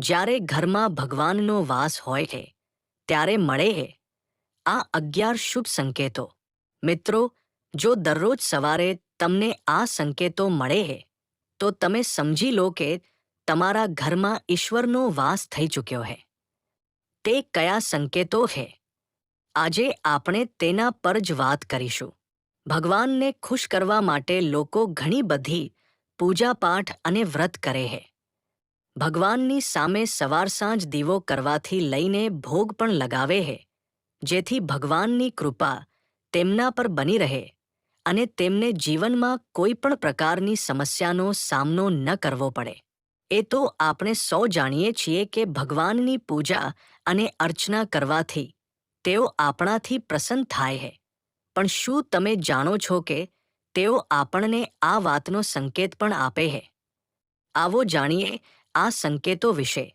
જ્યારે ઘરમાં ભગવાનનો વાસ હોય છે ત્યારે મળે છે આ અગિયાર શુભ સંકેતો. મિત્રો, જો દરરોજ સવારે તમને આ સંકેતો મળે છે તો તમે સમજી લો કે તમારા ઘરમાં ઈશ્વરનો વાસ થઈ ચૂક્યો છે તે કયા સંકેતો છે આજે આપણે તેના પર જ વાત કરીશું. ભગવાનને ખુશ કરવા માટે લોકો ઘણી બધી પૂજાપાઠ અને વ્રત કરે છે ભગવાનની સામે સવાર સાંજ દીવો કરવાથી લઈને ભોગ પણ લગાવે છે જેથી ભગવાનની કૃપા તેમના પર બની રહે અને તેમને જીવનમાં કોઈ પણ પ્રકારની સમસ્યાનો સામનો ન કરવો પડે. એ તો આપણે સૌ જાણીએ છીએ કે ભગવાનની પૂજા અને અર્ચના કરવાથી તેઓ આપણાથી પ્રસન્ન થાય છે પણ શું તમે જાણો છો કે તેઓ આપણને આ વાતનો સંકેત પણ આપે છે આવો જાણીએ આ સંકેતો વિશે,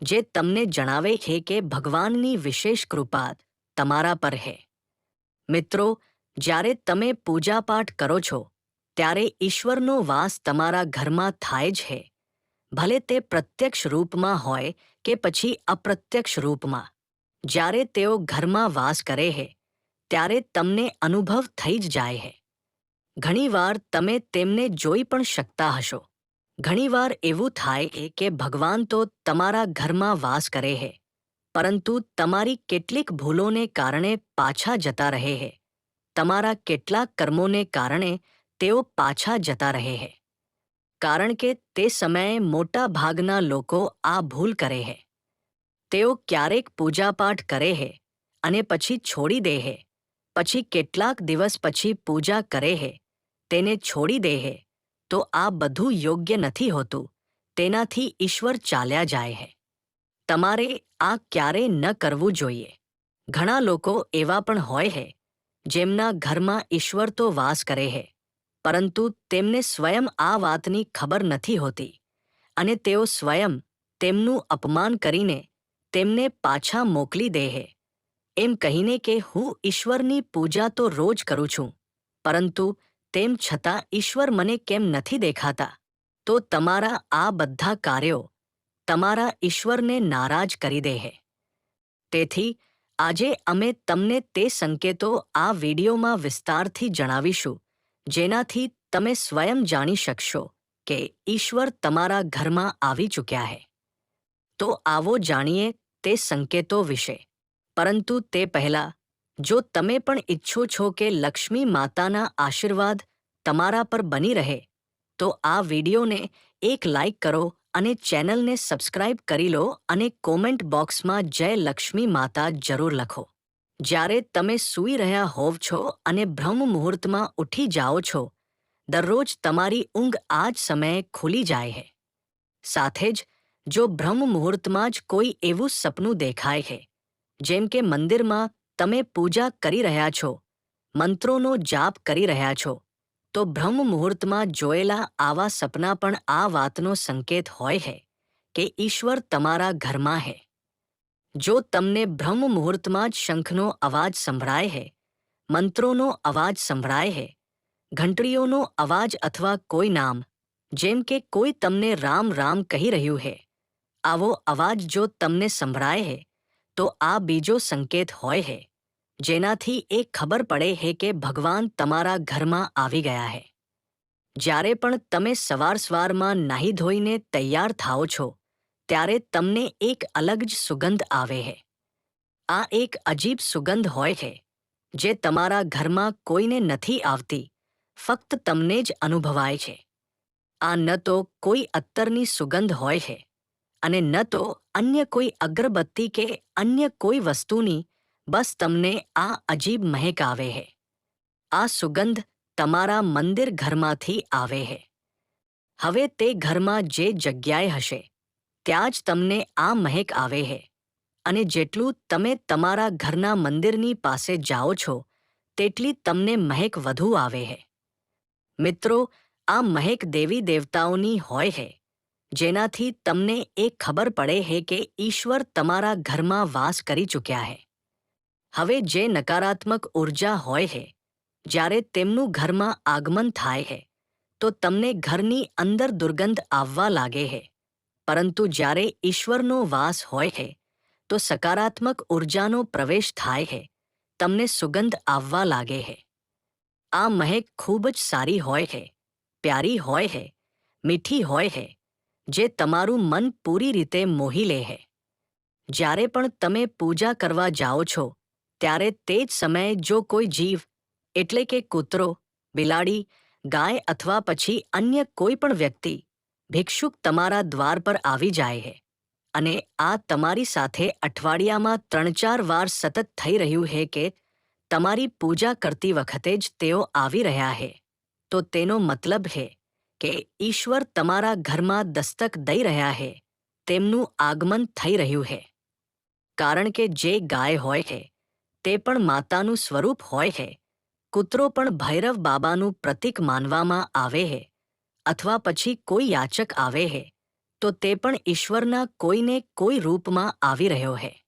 જે તમને જણાવે છે કે ભગવાનની વિશેષ કૃપા તમારા પર છે મિત્રો, જ્યારે તમે પૂજાપાઠ કરો છો, ત્યારે ઈશ્વરનો વાસ તમારા ઘરમાં થાય જ છે ભલે તે પ્રત્યક્ષ રૂપમાં હોય કે પછી અપ્રત્યક્ષ રૂપમાં, જ્યારે તેઓ ઘરમાં વાસ કરે છે ત્યારે તમને અનુભવ થઈ જ જાય છે ઘણીવાર તમે તેમને જોઈ પણ શકતા હશો. ઘણીવાર એવું થાય છે કે ભગવાન તો તમારા ઘરમાં વાસ કરે છે પરંતુ તમારી કેટલીક ભૂલોને કારણે પાછા જતા રહે છે તમારા કેટલાક કર્મોને કારણે તેઓ પાછા જતા રહે છે કારણ કે તે સમયે મોટા ભાગના લોકો આ ભૂલ કરે છે તેઓ ક્યારેક પૂજાપાઠ કરે છે અને પછી છોડી દે છે પછી કેટલાક દિવસ પછી પૂજા કરે છે તેને છોડી દે હે. તો આ બધું યોગ્ય નથી હોતું. તેનાથી ઈશ્વર ચાલ્યા જાય હે. તમારે આ ક્યારે ન કરવું જોઈએ. ઘણા લોકો એવા પણ હોય હે, જેમના ઘરમાં ઈશ્વર તો વાસ કરે હે, પરંતુ તેમને સ્વયં આ વાતની ખબર નથી હોતી અને તેઓ સ્વયં તેમનું અપમાન કરીને તેમને પાછા મોકલી દે હે. એમ કહીને કે હું ઈશ્વરની પૂજા તો રોજ કરું છું, પરંતુ તેમ છતાં ઈશ્વર મને કેમ નથી દેખાતા? તો તમારા આ બધા કાર્યો તમારા ઈશ્વરને નારાજ કરી દે હે. તેથી આજે અમે તમને તે સંકેતો આ વિડીયોમાં વિસ્તારથી જણાવીશું, જેનાથી તમે સ્વયં જાણી શકશો કે ઈશ્વર તમારા ઘરમાં આવી ચૂક્યા છે તો આવો જાણીએ તે સંકેતો વિશે. પરંતુ તે પહેલા જો તમે પણ ઈચ્છો છો કે લક્ષ્મી માતાના આશીર્વાદ તમારા પર બની રહે, તો આ વિડીયોને એક લાઇક કરો અને ચેનલને સબસ્ક્રાઇબ કરી લો અને કોમેન્ટ બોક્સમાં જય લક્ષ્મી માતા જરૂર લખો. જ્યારે તમે સૂઈ રહ્યા હોવ છો અને બ્રહ્મ મુહૂર્તમાં ઉઠી જાઓ છો, દરરોજ તમારી ઊંઘ આ જ સમયે ખુલી જાય છે સાથે જ, જો બ્રહ્મ મુહૂર્તમાં જ કોઈ એવું સપનું દેખાય છે જેમ કે મંદિરમાં તમે પૂજા કરી રહ્યા છો, મંત્રોનો જાપ કરી રહ્યા છો, તો બ્રહ્મ મુહૂર્તમાં જોયેલા આવા સપના પણ આ વાતનો સંકેત હોય છે કે ઈશ્વર તમારા ઘરમાં છે જો તમને બ્રહ્મ મુહૂર્તમાં જ શંખનો અવાજ સંભળાય છે મંત્રોનો અવાજ સંભળાય છે ઘંટડીઓનો અવાજ અથવા કોઈ નામ, જેમ કે કોઈ તમને રામ રામ કહી રહ્યું છે આવો અવાજ જો તમને સંભળાય છે તો આ બીજો સંકેત હોય છે જેનાથી એ ખબર પડે છે કે ભગવાન તમારા ઘરમાં આવી ગયા છે જ્યારે પણ તમે સવાર સવારમાં નાહી ધોઈને તૈયાર થાઓ છો, ત્યારે તમને એક અલગ જ સુગંધ આવે છે આ એક અજીબ સુગંધ હોય છે, જે તમારા ઘરમાં કોઈને નથી આવતી, ફક્ત તમને જ અનુભવાય છે. આ ન તો કોઈ અત્તરની સુગંધ હોય છે, અને ન તો અન્ય કોઈ અગરબત્તી કે અન્ય કોઈ વસ્તુની બસ તમને આ અજીબ મહેક આવે છે આ સુગંધ તમારા મંદિર ઘરમાંથી આવે છે હવે તે ઘરમાં જે જગ્યાએ હશે, ત્યાં જ તમને આ મહેક આવે છે અને જેટલું તમે તમારા ઘરના મંદિરની પાસે જાઓ છો, તેટલી તમને મહેક વધુ આવે છે મિત્રો, આ મહેક દેવી દેવતાઓની હોય છે જેનાથી તમને એ ખબર પડે છે કે ઈશ્વર તમારા ઘરમાં વાસ કરી ચૂક્યા છે હવે જે નકારાત્મક ઊર્જા હોય છે જ્યારે તેમનું ઘરમાં આગમન થાય છે તો તમને ઘરની અંદર દુર્ગંધ આવવા લાગે છે પરંતુ જ્યારે ઈશ્વરનો વાસ હોય છે તો સકારાત્મક ઉર્જાનો પ્રવેશ થાય છે તમને સુગંધ આવવા લાગે છે આ મહેક ખૂબ જ સારી હોય છે પ્યારી હોય છે મીઠી હોય છે જે તમારું મન પૂરી રીતે મોહી લે છે જ્યારે પણ તમે પૂજા કરવા જાઓ છો ત્યારે તે જ સમયે જો કોઈ જીવ, એટલે કે કૂતરો, બિલાડી, ગાય અથવા પછી અન્ય કોઈ પણ વ્યક્તિ, ભિક્ષુક તમારા દ્વાર પર આવી જાય છે અને આ તમારી સાથે અઠવાડિયામાં ત્રણ ચાર વાર સતત થઈ રહ્યું છે કે તમારી પૂજા કરતી વખતે જ તેઓ આવી રહ્યા છે તો તેનો મતલબ છે કે ઈશ્વર તમારા ઘરમાં દસ્તક દઈ રહ્યા છે તેમનું આગમન થઈ રહ્યું છે કારણ કે જે ગાય હોય છે તે પણ માતાનું સ્વરૂપ હોય છે કૂતરો પણ ભૈરવ બાબાનું પ્રતીક માનવામાં આવે છે અથવા પછી કોઈ યાચક આવે છે તો તે પણ ઈશ્વરના કોઈને કોઈ રૂપમાં આવી રહ્યો છે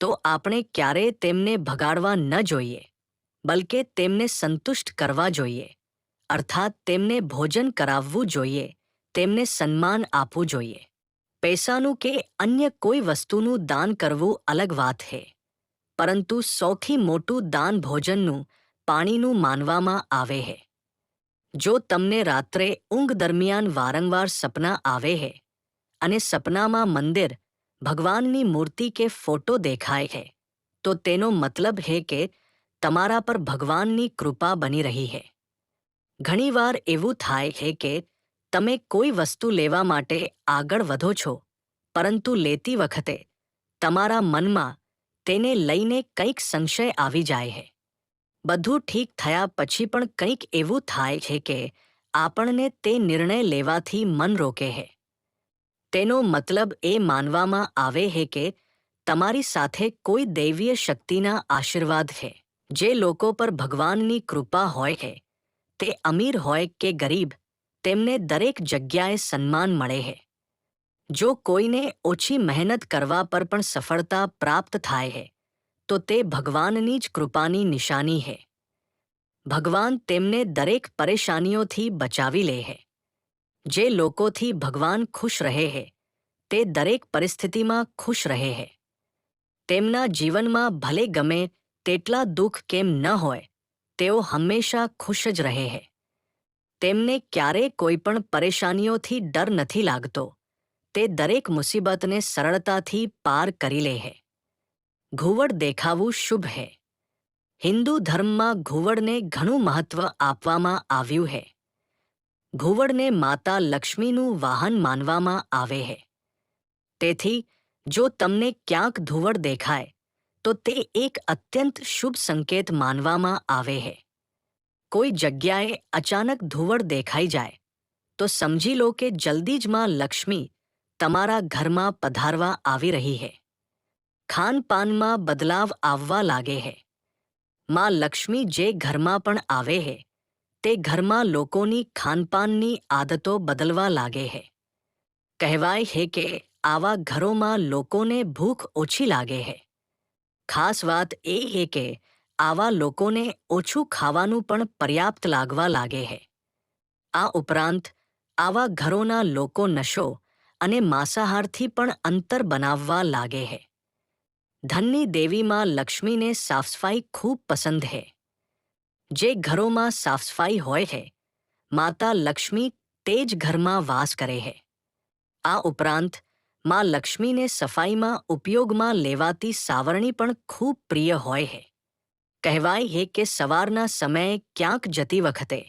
તો આપણે ક્યારે તેમને ભગાડવા ન જોઈએ, બલકે તેમને સંતુષ્ટ કરવા જોઈએ, અર્થાત તેમને ભોજન કરાવવું જોઈએ, તેમને સન્માન આપવું જોઈએ. પૈસાનું કે અન્ય કોઈ વસ્તુનું દાન કરવું અલગ વાત છે પરંતુ સૌથી મોટું દાન ભોજનનું પાણીનું માનવામાં આવે છે જો તમને રાત્રે ઊંઘ દરમિયાન વારંવાર સપના આવે છે અને સપનામાં મંદિર, ભગવાનની મૂર્તિ કે ફોટો દેખાય છે તો તેનો મતલબ છે કે તમારા પર ભગવાનની કૃપા બની રહી છે ઘણીવાર એવું થાય છે કે તમે કોઈ વસ્તુ લેવા માટે આગળ વધો છો, પરંતુ લેતી વખતે તમારા મનમાં તેને લઈને કંઈક સંશય આવી જાય છે બધું ઠીક થયા પછી પણ કંઈક એવું થાય છે કે આપણને તે નિર્ણય લેવાથી મન રોકે છે તેનો મતલબ એ માનવામાં આવે છે કે તમારી સાથે કોઈ દૈવીય શક્તિના આશીર્વાદ છે જે લોકો પર ભગવાનની કૃપા હોય છે તે અમીર હોય કે ગરીબ, તેમને દરેક જગ્યાએ સન્માન મળે છે જો કોઈને ઓછી મહેનત કરવા પર પણ સફળતા પ્રાપ્ત થાય છે તો તે ભગવાનની જ કૃપાની નિશાની છે ભગવાન તેમને દરેક પરેશાનીઓથી બચાવી લે છે જે લોકોથી ભગવાન ખુશ રહે છે તે દરેક પરિસ્થિતિમાં ખુશ રહે છે તેમના જીવનમાં ભલે ગમે તેટલા દુઃખ કેમ ન હોય, તેઓ હંમેશા ખુશ જ રહે છે તેમને ક્યારેય કોઈ પણ પરેશાનીઓથી ડર નથી લાગતો. તે દરેક મુસીબતને સરળતાથી પાર કરી લે છે ઘુવડ દેખાવું શુભ છે હિન્દુ ધર્મમાં ઘુવડને ઘણું મહત્વ આપવામાં આવ્યું છે ઘુવડને માતા લક્ષ્મીનું વાહન માનવામાં આવે છે તેથી, જો તમને ક્યાંક ધુવડ દેખાય, તો તે એક અત્યંત શુભ સંકેત માનવામાં આવે છે કોઈ જગ્યાએ અચાનક ધુવડ દેખાઈ જાય, તો સમજી લો કે જલ્દી જ માં લક્ષ્મી તમારા ઘરમાં પધારવા આવી રહી છે ખાનપાનમાં બદલાવ આવવા લાગે છે માં લક્ષ્મી જે ઘરમાં પણ આવે છે તે ઘરમાં લોકોની ખાનપાનની આદતો બદલવા લાગે છે કહેવાય છે કે આવા ઘરોમાં લોકોને ભૂખ ઓછી લાગે છે ખાસ વાત એ હે કે આવા લોકોને ઓછું ખાવાનું પણ પર્યાપ્ત લાગવા લાગે છે આ ઉપરાંત આવા ઘરોના લોકો નશો અને માંસાહારથી પણ અંતર બનાવવા લાગે છે ધનની દેવીમાં લક્ષ્મીને સાફસફાઈ ખૂબ પસંદ છે જે ઘરોમાં સાફસફાઈ હોય છે માતા લક્ષ્મી તે જ ઘરમાં વાસ કરે છે આ ઉપરાંત, માં લક્ષ્મીને સફાઈમાં ઉપયોગમાં લેવાતી સાવરણી પણ ખૂબ પ્રિય હોય છે કહેવાય છે કે સવારના સમયે ક્યાંક જતી વખતે,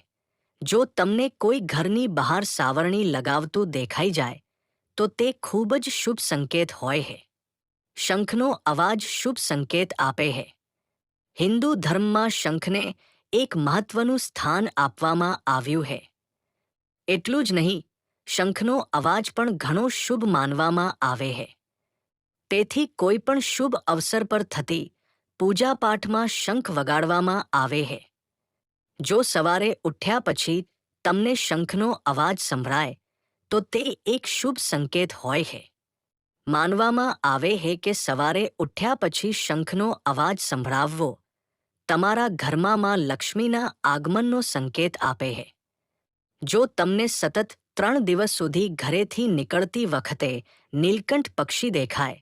જો તમને કોઈ ઘરની બહાર સાવરણી લગાવતું દેખાઈ જાય તો તે ખૂબ જ શુભ સંકેત હોય છે શંખનો અવાજ શુભ સંકેત આપે છે હિન્દુ ધર્મમાં શંખને એક મહત્વનું સ્થાન આપવામાં આવ્યું છે એટલું જ નહીં, શંખનો અવાજ પણ ઘણો શુભ માનવામાં આવે છે તેથી કોઈ પણ શુભ અવસર પર થતી પૂજાપાઠમાં શંખ વગાડવામાં આવે છે જો સવારે ઉઠ્યા પછી તમને શંખનો અવાજ સંભળાય તો તે એક શુભ સંકેત હોય છે માનવામાં આવે છે કે સવારે ઉઠ્યા પછી શંખનો અવાજ સંભળાવવો તમારા ઘરમાં માં લક્ષ્મીના આગમનનો સંકેત આપે છે જો તમને સતત ત્રણ દિવસ સુધી ઘરેથી નીકળતી વખતે નીલકંઠ પક્ષી દેખાય,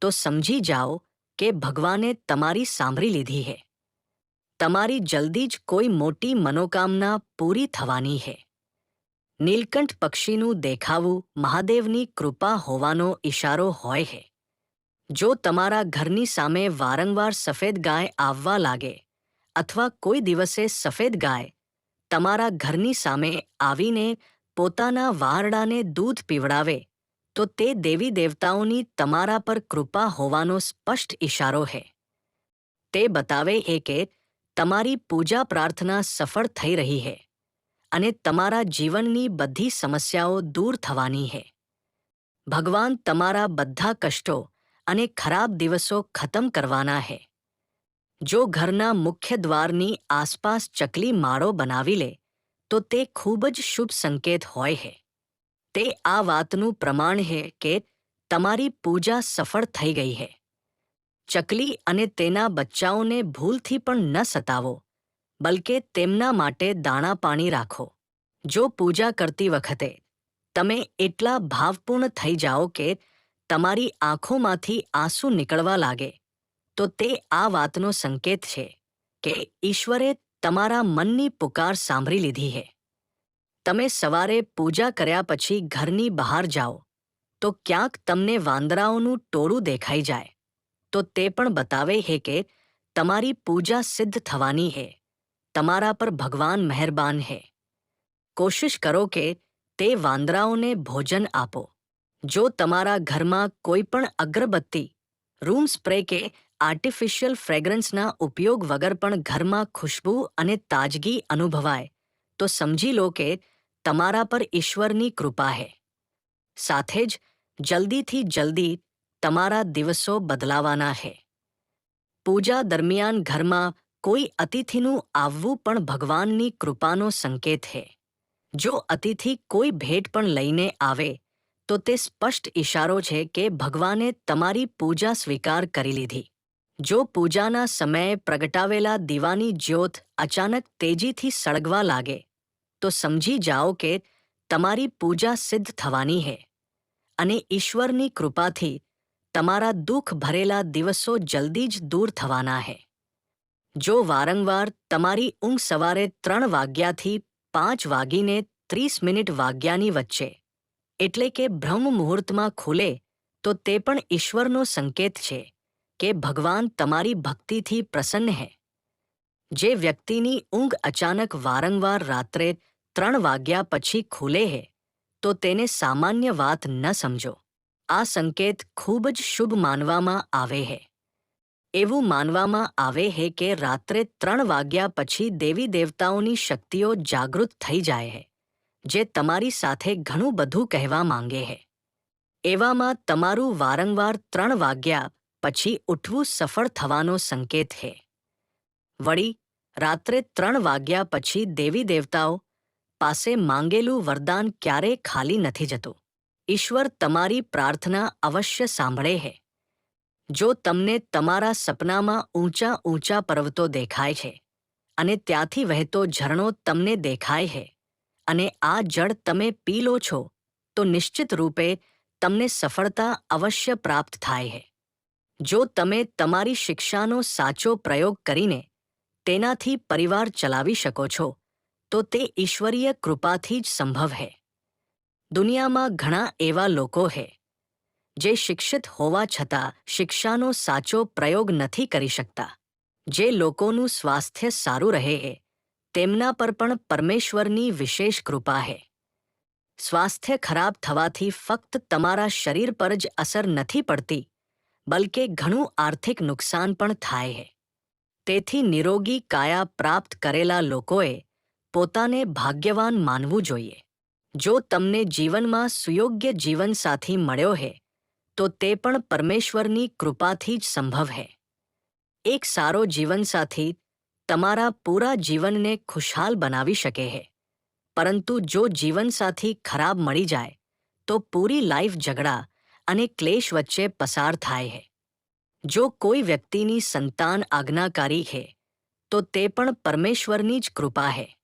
તો સમજી જાઓ કે ભગવાને તમારી સાંભળી લીધી હે. તમારી જલ્દી જ કોઈ મોટી મનોકામના પૂરી થવાની હે. નીલકંઠ પક્ષીનું દેખાવું મહાદેવની કૃપા હોવાનો ઈશારો હોય હે. જો તમારા ઘરની સામે વારંવાર સફેદ ગાય આવવા લાગે અથવા કોઈ દિવસે સફેદ ગાય તમારા ઘરની સામે આવીને પોતાના વારડાને દૂધ પીવડાવે, તો તે દેવી દેવતાઓની તમારા પર કૃપા હોવાનો સ્પષ્ટ ઈશારો હે. તે બતાવે એ કે તમારી પૂજા પ્રાર્થના સફળ થઈ રહી હે. અને તમારા જીવનની બધી સમસ્યાઓ દૂર થવાની હે. ભગવાન તમારા બધા કષ્ટો અને ખરાબ દિવસો ખતમ કરવાના હે. જો ઘરના મુખ્ય દ્વારની આસપાસ ચકલી માળો બનાવી લે, તો તે ખૂબ જ શુભ સંકેત હોય છે તે આ વાતનું પ્રમાણ છે કે તમારી પૂજા સફળ થઈ ગઈ છે ચકલી અને તેના બચ્ચાઓને ભૂલથી પણ ન સતાવો. બલકે તેમના માટે દાણા પાણી રાખો. જો પૂજા કરતી વખતે તમે એટલા ભાવપૂર્ણ થઈ જાઓ કે તમારી આંખોમાંથી આંસુ નીકળવા લાગે, તો તે આ વાતનો સંકેત છે કે ઈશ્વરે તમારા મનની પુકાર સાંભળી લીધી છે તમે સવારે પૂજા કર્યા પછી ઘરની બહાર જાઓ, તો ક્યાંક તમને વાંદરાઓનું ટોળું દેખાઈ જાય, તો તે પણ બતાવે છે કે તમારી પૂજા સિદ્ધ થવાની છે તમારા પર ભગવાન મહેરબાન છે કોશિશ કરો કે તે વાંદરાઓને ભોજન આપો જો તમારા ઘરમાં કોઈ પણ અગરબત્તી રૂમ સ્પ્રે કે આર્ટિફિશિયલ ફ્રેગ્રન્સના ઉપયોગ વગર પણ ઘરમાં ખુશ્બુ અને તાજગી અનુભવાય તો સમજી લો કે તમારા પર ઈશ્વરની કૃપા છે સાથે જ જલ્દીથી જલ્દી તમારા દિવસો બદલાવાના છે પૂજા દરમિયાન ઘરમાં કોઈ અતિથિનું આવવું પણ ભગવાનની કૃપાનો સંકેત છે જો અતિથિ કોઈ ભેટ પણ લઈને આવે, તો તે સ્પષ્ટ ઈશારો છે કે ભગવાને તમારી પૂજા સ્વીકાર કરી લીધી. જો પૂજાના સમયે પ્રગટાવેલા દીવાની જ્યોત અચાનક તેજીથી સળગવા લાગે, તો સમજી જાઓ કે તમારી પૂજા સિદ્ધ થવાની છે અને ઈશ્વરની કૃપાથી તમારા દુઃખ ભરેલા દિવસો જલ્દી જ દૂર થવાના છે જો વારંવાર તમારી ઊંઘ સવારે ત્રણ વાગ્યાથી પાંચ વાગીને ત્રીસ મિનિટ વાગ્યાની વચ્ચે, એટલે કે બ્રહ્મ મુહૂર્તમાં ખુલે, તો તે પણ ઈશ્વરનો સંકેત છે કે ભગવાન તમારી ભક્તિથી પ્રસન્ન હે. જે વ્યક્તિની ઊંઘ અચાનક વારંવાર રાત્રે ત્રણ વાગ્યા પછી ખુલે હે, તો તેને સામાન્ય વાત ન સમજો. આ સંકેત ખૂબ જ શુભ માનવામાં આવે હે. એવું માનવામાં આવે હે કે રાત્રે ત્રણ વાગ્યા પછી દેવી દેવતાઓની શક્તિઓ જાગૃત થઈ જાય હે, જે તમારી સાથે ઘણું બધું કહેવા માંગે હે. એવામાં તમારું વારંવાર ત્રણ વાગ્યા પછી ઉઠવું સફળ થવાનો સંકેત છે વળી, રાત્રે ત્રણ વાગ્યા પછી દેવી દેવતાઓ પાસે માંગેલું વરદાન ક્યારે ખાલી નથી જતું. ઈશ્વર તમારી પ્રાર્થના અવશ્ય સાંભળે છે જો તમને તમારા સપનામાં ઊંચા ઊંચા પર્વતો દેખાય છે અને ત્યાંથી વહેતો ઝરણો તમને દેખાય છે અને આ જળ તમે પી લો છો, તો નિશ્ચિત રૂપે તમને સફળતા અવશ્ય પ્રાપ્ત થાય છે. જો તમે તમારી શિક્ષાનો સાચો પ્રયોગ કરીને તેનાથી પરિવાર ચલાવી શકો છો, તો તે ઈશ્વરીય કૃપાથી જ સંભવ છે. દુનિયામાં ઘણા એવા લોકો છે જે શિક્ષિત હોવા છતાં શિક્ષાનો સાચો પ્રયોગ નથી કરી શકતા. જે લોકોનું સ્વાસ્થ્ય સારું રહે તેમના પર પણ પરમેશ્વરની વિશેષ કૃપા છે સ્વાસ્થ્ય ખરાબ થવાથી ફક્ત તમારા શરીર પર જ અસર નથી પડતી, બલકે ઘણું આર્થિક નુકસાન પણ થાય છે તેથી નિરોગી કાયા પ્રાપ્ત કરેલા લોકોએ પોતાને ભાગ્યવાન માનવું જોઈએ. જો તમને જીવનમાં સુયોગ્ય જીવનસાથી મળ્યો છે તો તે પણ પરમેશ્વરની કૃપાથી જ સંભવ છે એક સારો જીવનસાથી તમારા પૂરા જીવનને ખુશહાલ બનાવી શકે છે પરંતુ જો જીવનસાથી ખરાબ મળી જાય, તો પૂરી લાઈફ ઝઘડા અને ક્લેશ વચ્ચે પસાર થાય છે જો કોઈ વ્યક્તિની સંતાન આજ્ઞાકારી છે તો તે પણ પરમેશ્વરની જ કૃપા છે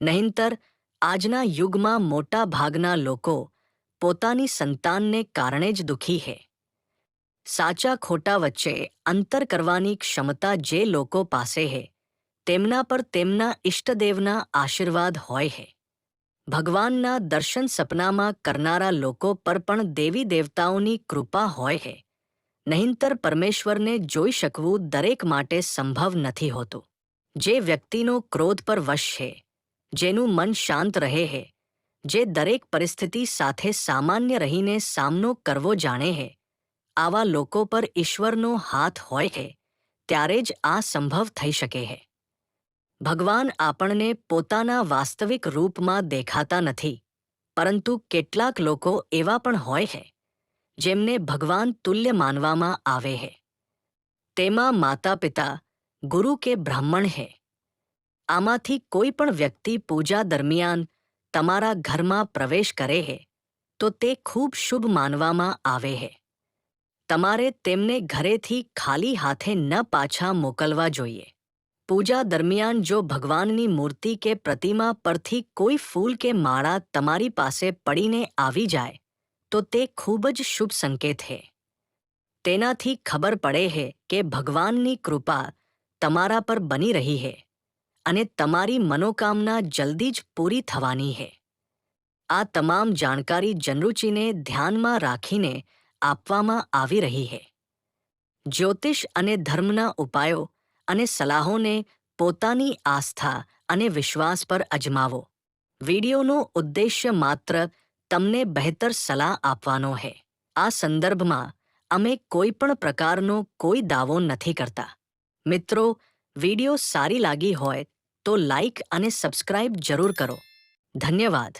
નહીંતર, આજના યુગમાં મોટા ભાગના લોકો પોતાની સંતાનને કારણે જ દુઃખી છે સાચા ખોટા વચ્ચે અંતર કરવાની ક્ષમતા જે લોકો પાસે છે તેમના પર તેમના ઇષ્ટદેવના આશીર્વાદ હોય છે ભગવાનના દર્શન સપનામાં કરનારા લોકો પર પણ દેવી દેવતાઓની કૃપા હોય છે નહીંતર પરમેશ્વરને જોઈ શકવું દરેક માટે સંભવ નથી હોતું. જે વ્યક્તિનો ક્રોધ પર વશ છે જેનું મન શાંત રહે છે જે દરેક પરિસ્થિતિ સાથે સામાન્ય રહીને સામનો કરવો જાણે છે આવા લોકો પર ઈશ્વરનો હાથ હોય છે ત્યારે જ આ સંભવ થઈ શકે છે ભગવાન આપણને પોતાના વાસ્તવિક રૂપમાં દેખાતા નથી, પરંતુ કેટલાક લોકો એવા પણ હોય છે જેમને ભગવાન તુલ્ય માનવામાં આવે છે તેમાં માતા પિતા ગુરુ કે બ્રાહ્મણ છે આમાંથી કોઈ પણ વ્યક્તિ પૂજા દરમિયાન તમારા ઘરમાં પ્રવેશ કરે છે તો તે ખૂબ શુભ માનવામાં આવે છે તમારે તેમને ઘરેથી ખાલી હાથે ન પાછા મોકલવા જોઈએ. પૂજા દરમિયાન જો ભગવાનની મૂર્તિ કે પ્રતિમા પરથી કોઈ ફૂલ કે માળા તમારી પાસે પડીને આવી જાય, તો તે ખૂબ જ શુભ સંકેત છે તેનાથી ખબર પડે છે કે ભગવાનની કૃપા તમારા પર બની રહી છે અને તમારી મનોકામના જલ્દી જ પૂરી થવાની છે આ તમામ જાણકારી જનરુચિને ધ્યાનમાં રાખીને આપવામાં આવી રહી છે જ્યોતિષ અને ધર્મના ઉપાયો અને સલાહોને પોતાની આસ્થા અને વિશ્વાસ પર અજમાવો. વિડિયોનો ઉદ્દેશ્ય માત્ર તમને બહેતર સલાહ આપવાનો છે આ સંદર્ભમાં અમે કોઈ પણ પ્રકારનો કોઈ દાવો નથી કરતા. મિત્રો, વિડિયો સારી લાગી હોય તો લાઈક અને સબસ્ક્રાઇબ જરૂર કરો. ધન્યવાદ.